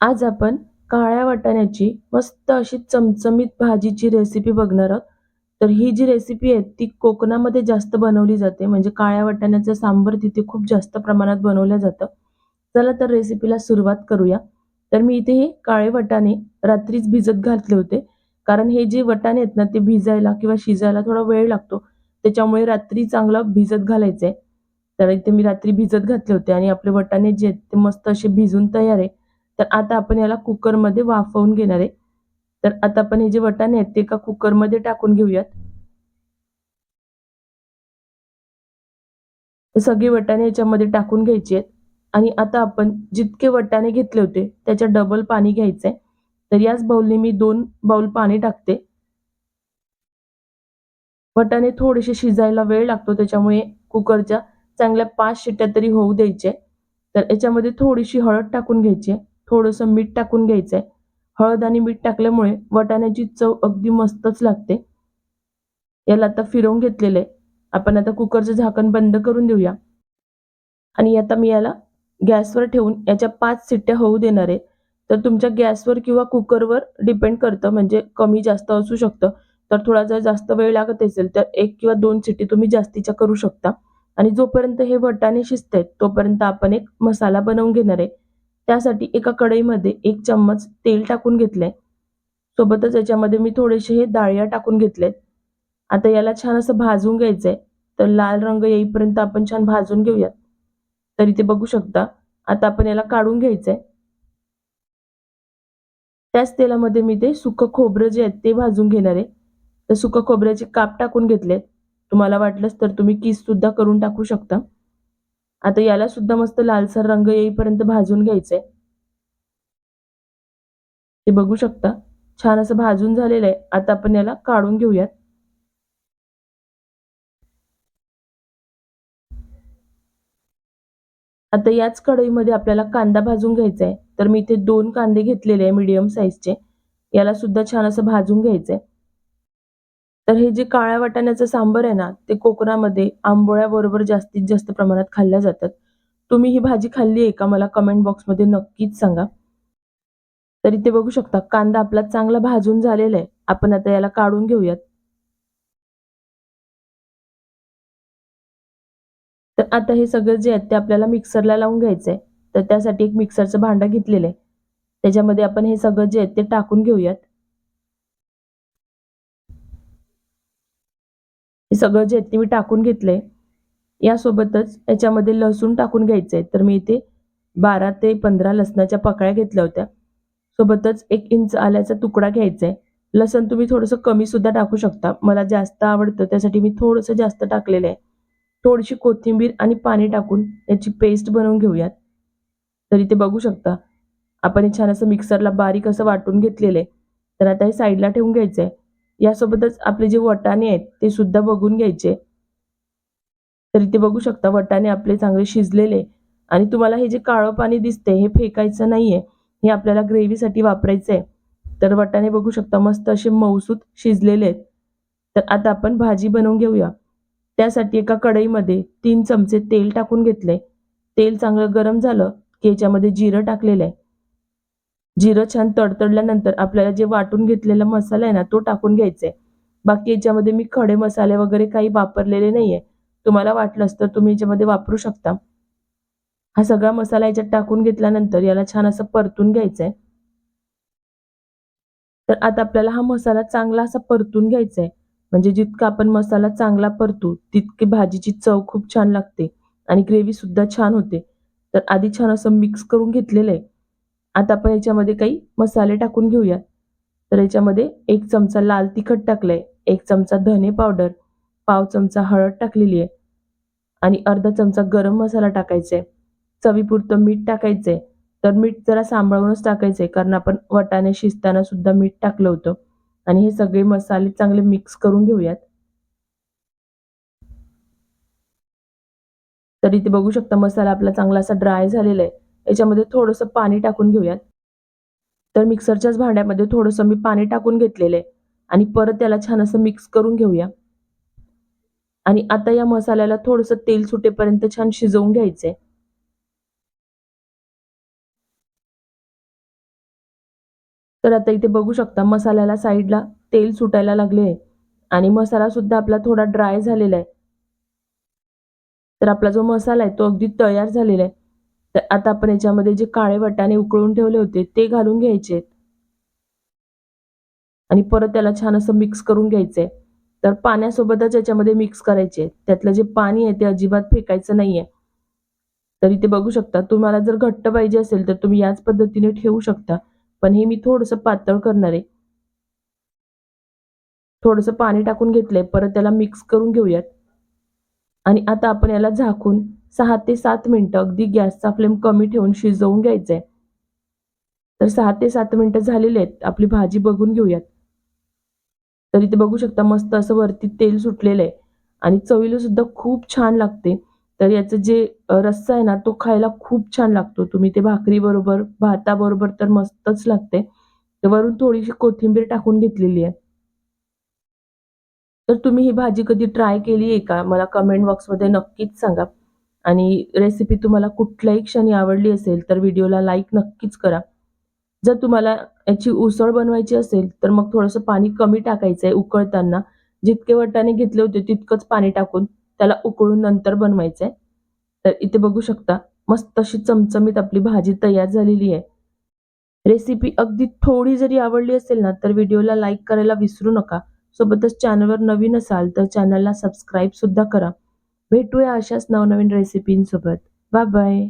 आज आपण काळ्या वाटाण्याची मस्त अशी चमचमीत भाजीची रेसिपी बघणार आहोत. तर ही जी रेसिपी आहे ती कोकणामध्ये जास्त बनवली जाते. म्हणजे काळ्या वाटाण्याचं सांबर तिथे खूप जास्त प्रमाणात बनवलं जातं. चला तर रेसिपीला सुरुवात करूया. तर मी इथे हे काळे वटाणे रात्रीच भिजत घातले होते. कारण हे जे वाटाणे आहेत ना ते भिजायला किंवा शिजायला थोडा वेळ लागतो. त्याच्यामुळे रात्री चांगलं भिजत घालायचं आहे तर इथे मी रात्री भिजत घातले होते आणि आपले वटाणे जे आहेत ते मस्त असे भिजून तयार आहे. तर आता आपण याला कुकरमध्ये वाफवून घेणार आहे. तर आता आपण हे जे वटाणे आहेत ते एका कुकरमध्ये टाकून घेऊयात. सगळे वटाणे याच्यामध्ये टाकून घ्यायचे आहेत. आणि आता आपण जितके वटाणे घेतले होते त्याच्या डबल पाणी घ्यायचंय. तर याच बाउलने मी दोन बाउल पाणी टाकते. वटाणे थोडेसे शिजायला वेळ लागतो त्याच्यामुळे कुकरच्या चांगल्या पाच शिट्ट्या तरी होऊ द्यायचे तर याच्यामध्ये थोडीशी हळद टाकून घ्यायची थोडंसं मीठ टाकून घ्यायचंय. हळद आणि मीठ टाकल्यामुळे वाटाण्याची चव अगदी मस्तच लागते. याला आता फिरवून घेतलेलं आहे. आपण आता कुकरचं झाकण बंद करून देऊया. आणि आता मी याला गॅसवर ठेवून याच्या पाच सिट्ट्या होऊ देणार आहे. तर तुमच्या गॅसवर किंवा कुकरवर डिपेंड करतं म्हणजे कमी जास्त असू शकतं. तर थोडा जर जास्त वेळ लागत असेल तर एक किंवा दोन सिटी तुम्ही जास्तीच्या करू शकता. आणि जोपर्यंत हे वटाणे शिजत तोपर्यंत आपण एक मसाला बनवून घेणार आहे. त्यासाठी एका कढईमध्ये एक चम्मच तेल टाकून घेतलंय. सोबतच याच्यामध्ये मी थोडेसे हे डाळिया टाकून घेतलेत. आता याला छान असं भाजून घ्यायचंय. तर लाल रंग येईपर्यंत आपण छान भाजून घेऊयात. तर इथे बघू शकता. आता आपण याला काढून घ्यायचंय. त्याच तेलामध्ये मी ते सुकं खोबरं जे आहेत ते भाजून घेणार आहे. तर सुकं खोबऱ्याचे काप टाकून घेतलेत. तुम्हाला वाटलंच तर तुम्ही किस सुद्धा करून टाकू शकता. आता याला सुद्धा मस्त लालसर रंग येईपर्यंत भाजून घ्यायचंय. ते बघू शकता. छान असं भाजून झालेलं आहे आता आपण याला काढून घेऊयात. आता याच कढईमध्ये आपल्याला कांदा भाजून घ्यायचा आहे तर मी इथे दोन कांदे घेतलेले आहे मीडियम साईजचे याला सुद्धा छान असं भाजून घ्यायचंय. तर हे जे काळ्या वाटाण्याचं सांबर आहे ना ते कोकणामध्ये आंबोळ्याबरोबर जास्तीत जास्त प्रमाणात खाल्ल्या जातात. तुम्ही ही भाजी खाल्ली आहे का? मला कमेंट बॉक्समध्ये नक्कीच सांगा. तर इथे बघू शकता कांदा आपला चांगला भाजून झालेला आहे. आपण आता याला काढून घेऊयात. तर आता हे सगळं जे आहे ते आपल्याला मिक्सरला लावून घ्यायचंय तर त्यासाठी एक मिक्सरचं भांडं घेतलेलं आहे. त्याच्यामध्ये आपण हे सगळं जे आहे ते टाकून घेऊयात हे सगळं जे ते मी टाकून घेतलंय. यासोबतच याच्यामध्ये लसूण टाकून घ्यायचं आहे तर मी इथे बारा ते पंधरा लसणाच्या पकळ्या घेतल्या होत्या. सोबतच एक इंच आल्याचा तुकडा घ्यायचा आहे लसण तुम्ही थोडंसं कमी सुद्धा टाकू शकता. मला जास्त आवडतं त्यासाठी मी थोडंसं जास्त टाकलेलं आहे. थोडीशी कोथिंबीर आणि पाणी टाकून याची पेस्ट बनवून घेऊयात. तरी ते बघू शकता आपण हे छान असं मिक्सरला बारीक असं वाटून घेतलेलं आहे. तर आता हे साईडला ठेवून घ्यायचं आहे यासोबतच आपले जे वटाणे आहेत ते सुद्धा बघून घ्यायचे. तर इथे बघू शकता वटाणे आपले चांगले शिजलेले आणि तुम्हाला हे जे काळं पाणी दिसते हे फेकायचं नाहीये. हे आपल्याला ग्रेव्हीसाठी वापरायचं आहे तर वटाणे बघू शकता मस्त असे मऊसूत शिजलेले आहेत. तर आता आपण भाजी बनवून घेऊया. त्यासाठी एका कढईमध्ये तीन चमचे तेल टाकून घेतले तेल चांगलं गरम झालं की याच्यामध्ये जिरं टाकलेलं आहे. जिरं छान तडतडल्यानंतर आपल्याला जे वाटून घेतलेला मसाला आहे ना तो टाकून घ्यायचा आहे बाकी याच्यामध्ये मी खडे मसाले वगैरे काही वापरलेले नाहीये. तुम्हाला वाटलंच तर तुम्ही याच्यामध्ये वापरू शकता. हा सगळा मसाला याच्यात टाकून घेतल्यानंतर याला छान असं परतून घ्यायचं आहे तर आता आपल्याला हा मसाला चांगला असा परतून घ्यायचा आहे म्हणजे जितका आपण मसाला चांगला परतू तितकी भाजीची चव खूप छान लागते आणि ग्रेव्ही सुद्धा छान होते. तर आधी छान असं मिक्स करून घेतलेलं आहे. आता आपण याच्यामध्ये काही मसाले टाकून घेऊया तर याच्यामध्ये एक चमचा लाल तिखट टाकलंय एक चमचा धने पावडर पाव चमचा हळद टाकलेली आहे आणि अर्धा चमचा गरम मसाला टाकायचा आहे चवीपुरतं मीठ टाकायचं आहे तर मीठ जरा सांभाळूनच टाकायचं आहे कारण आपण वटाणे शिजताना सुद्धा मीठ टाकलं होतं. आणि हे सगळे मसाले चांगले मिक्स करून घेऊयात. तर इथे बघू शकता मसाला आपला चांगला असा ड्राय झालेला आहे याच्यामध्ये थोडंसं पाणी टाकून घेऊयात. तर मिक्सरच्याच भांड्यामध्ये थोडंसं मी पाणी टाकून घेतलेलं आहे आणि परत त्याला छान असं मिक्स करून घेऊया. आणि आता या मसाल्याला थोडंसं तेल सुटेपर्यंत छान शिजवून घ्यायचंय. तर आता इथे बघू शकता मसाल्याला साईडला तेल सुटायला लागले आहे आणि मसाला सुद्धा आपला थोडा ड्राय झालेला आहे. तर आपला जो मसाला आहे तो अगदी तयार झालेला आहे. तर आता आपण याच्यामध्ये जे काळे वाटाणे उकळून ठेवले होते ते घालून घ्यायचे. आणि परत त्याला छान असं मिक्स करून घ्यायचंय तर पाण्यासोबतच याच्यामध्ये मिक्स करायचे. त्यातलं जे पाणी आहे ते अजिबात फेकायचं नाहीये. तर इथे बघू शकता तुम्हाला जर घट्ट पाहिजे असेल तर तुम्ही याच पद्धतीने ठेवू शकता. पण हे मी थोडंसं पातळ करणार आहे. थोडंसं पाणी टाकून घेतलंय परत त्याला मिक्स करून घेऊयात. आणि आता आपण याला झाकून सहा ते सात मिनटं अगदी गॅसचा फ्लेम कमी ठेवून शिजवून घ्यायचंय. तर सहा ते सात मिनटं झालेली आहेत. आपली भाजी बघून घेऊयात. तर इथे बघू शकता मस्त असं वरती तेल सुटलेलं आहे. आणि चवीला सुद्धा खूप छान लागते. तर याचं जे रस्सा आहे ना तो खायला खूप छान लागतो. तुम्ही ते भाकरी बरोबर भाताबरोबर तर मस्तच लागते. तर वरून थोडीशी कोथिंबीर टाकून घेतलेली आहे. तर तुम्ही ही भाजी कधी ट्राय केली आहे का? मला कमेंट बॉक्समध्ये नक्कीच सांगा. आणि रेसिपी तुम्हाला कुठल्याही क्षणी आवडली असेल तर व्हिडिओला लाईक नक्कीच करा. जर तुम्हाला याची उसळ बनवायची असेल तर मग थोडंसं पाणी कमी टाकायचं आहे उकळताना. जितके वटाने घेतले होते तितकंच पाणी टाकून त्याला उकळून नंतर बनवायचं आहे तर इथे बघू शकता मस्त अशी चमचमीत आपली भाजी तयार झालेली आहे. रेसिपी अगदी थोडी जरी आवडली असेल ना तर व्हिडिओला लाईक करायला विसरू नका. सोबतच चॅनलवर नवीन असाल तर चॅनलला सबस्क्राईब सुद्धा करा. भेटूया अशाच नवनवीन रेसिपींसोबत बाय बाय